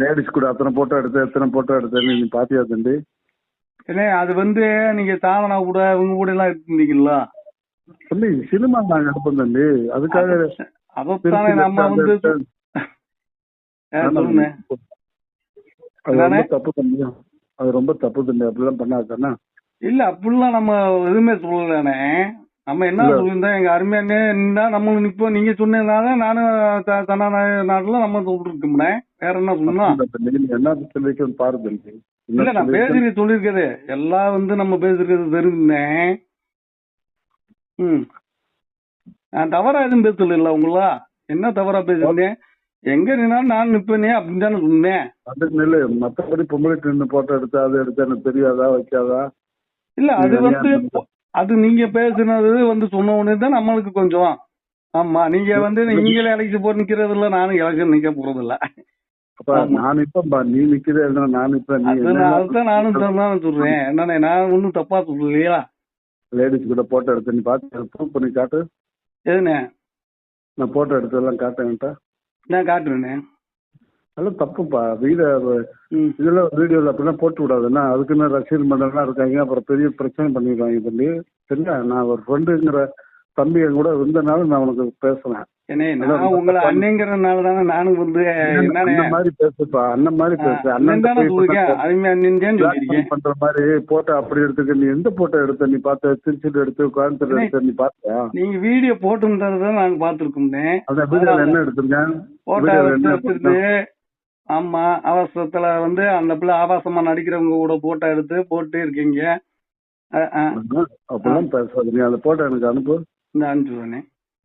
Ladies கூட அத்தனை photo எடுத்து எத்தனை போட்டோ எடுத்தேன்னு நீ பாத்தியா தம்பி? ஏன்னா அது வந்து நீங்க சாதனா கூட இவங்க கூட எல்லாம் இருந்தீங்களா தம்பி சினிமா நாங்க எடுப்போம் தம்பி. அதுக்காக அதைத்தானே நம்ம வந்து ஆ, சொல்லுங்க. அது நானே? ரொம்ப தப்பு தம்பி. அது ரொம்ப தப்பு தம்பி. அப்படிலாம் பண்ணாதானே இல்ல அப்படிலாம் நம்ம எதுவுமே சொல்லலண்ணே நம்ம என்ன இல்ல. சொல்லியிருந்தோம்? எங்க அருமையானே நம்ம நிப்போம். நீங்க சொன்னதுனால நானும் த- தன்னா நாட்டுல நம்ம சொல்லிருக்கோம்னே வேற என்ன நீ என்ன சொல்லிக்கணும் பாரு தம்பி. என்ன இல்ல நான்? பேசுறது சொல்லிருக்கது எல்லாம் வந்து நம்ம பேசுறது தெரிஞ்சேன். ம். நான் தவறா எதுவும் பேசல இல்ல உங்களா? என்ன தவறா பேசுறேன் எங்க நின்னாலும் நான் நிப்பேனே அப்படின்னு தானே சொன்னேன். அது நெல்லு மத்தபடி பொம்பளை நின்று போட்டோ எடுத்து அது எடுத்து எனக்கு தெரியாதா வைக்காதா? இல்ல அது வந்து அது நீங்க பேசுனது வந்து சொன்ன உடனே தான் நம்மளுக்கு கொஞ்சம் ஆமா நீங்க வந்து நீங்களே அழைச்சி போட்டு நிக்கிறது இல்ல நானும் எனக்கு நிக்க போறது இல்ல. நான் நிப்பேன்பா நீ நிக்கிறே நான் நான் அதுதான் நானும் தான் சொல்றேன். என்னண்ணே நான் ஒன்னும் தப்பா சொல்லலையா லேடிஸ் கூட போட்டோ எடுத்து நீ பார்த்து ப்ரூவ் பண்ணி காட்டு. எதுண்ணே? நான் போட்டோ எடுத்ததெல்லாம் காட்டேன்ட்டா நான் காட்டுறேண்ணே. அதெல்லாம் தப்புப்பா. வீடியோ ம். இதெல்லாம் வீடியோல அப்படிலாம் போட்டு விடாதுன்னா அதுக்குன்னு ரசிகர் மண்டலாம் இருக்காங்க. அப்புறம் பெரிய பிரச்சனை பண்ணிடுவாங்க தம்பி சரியா நான் ஒரு ஃப்ரெண்டுங்கிற தம்பி என் கூட இருந்தனால நான் உனக்கு பேசுறேன். உங்களை அண்ணங்கிறதுனால தானே நானும் வந்து அந்த மாதிரி பேசுப்பா. அண்ணன் மாதிரி பேசு. அண்ணன் பண்ற மாதிரி போட்டோ அப்படி எடுத்துக்க. நீ எந்த போட்டோ எடுத்த? நீ பார்த்த திருச்சியில் எடுத்து கோயம்புத்தூர் எடுத்த நீ பார்த்தியா? நீங்க வீடியோ போட்டுன்றத நாங்க பாத்துருக்கோம்னே அந்த வீடியோல என்ன எடுத்திருக்கேன்? ஆமா அவசரத்துல வந்து அந்த பிள்ளை ஆபாசமா நடிக்கிறவங்க கூட போட்டோ எடுத்து போட்டு இருக்கீங்க. அஹ், அஹ், அப்படிலாம் பேசாத நீ அந்த போட்டோ எனக்கு அனுப்பு. இந்த அனுப்பிச்சுடுவேனே